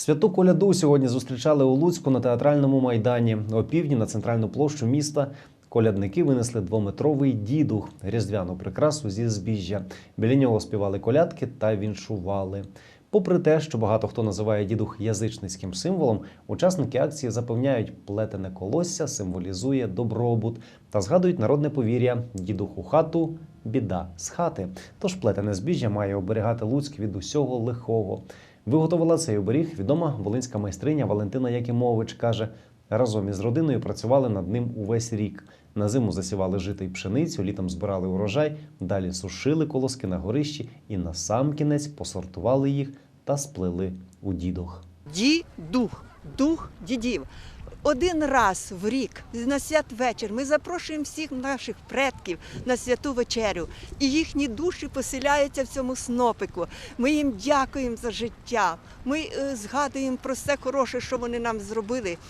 Святу коляду сьогодні зустрічали у Луцьку на театральному майдані. О півдні на центральну площу міста колядники винесли двометровий дідух, різдвяну прикрасу зі збіжжя. Біля нього співали колядки та віншували. Попри те, що багато хто називає дідух язичницьким символом, учасники акції запевняють, плетене колосся символізує добробут та згадують народне повір'я дідух у хату, біда з хати. Тож плетене збіжжя має оберігати Луцьк від усього лихого. Виготовила цей оберіг відома волинська майстриня Валентина Якимович каже. Разом із родиною працювали над ним увесь рік. На зиму засівали житий пшеницю, літом збирали урожай, далі сушили колоски на горищі і на сам кінець посортували їх та сплели у дідух. Дідух, дух дідів. Один раз в рік на святвечір ми запрошуємо всіх наших предків на святу вечерю, і їхні душі поселяються в цьому снопику. Ми їм дякуємо за життя. Ми е, згадуємо про все хороше, що вони нам зробили.